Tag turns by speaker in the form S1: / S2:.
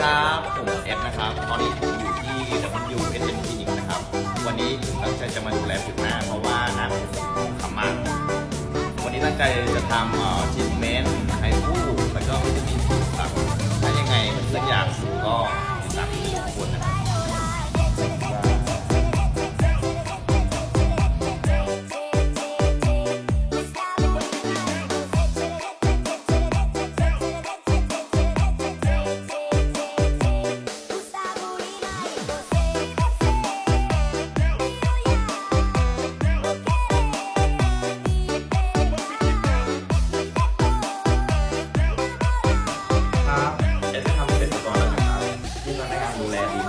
S1: ครับ ผมเอฟนะครับ ตอนนี้ผมอยู่ที่ W ยูเอฟเอ็นพีนิกนะครับ วันนี้ผมตั้งใจจะมาดูแลผิวหน้าเพราะว่าน้ำผมขำมาก วันนี้ตั้งใจจะทำชิ้น แล้วนะครับที่พนักงานดู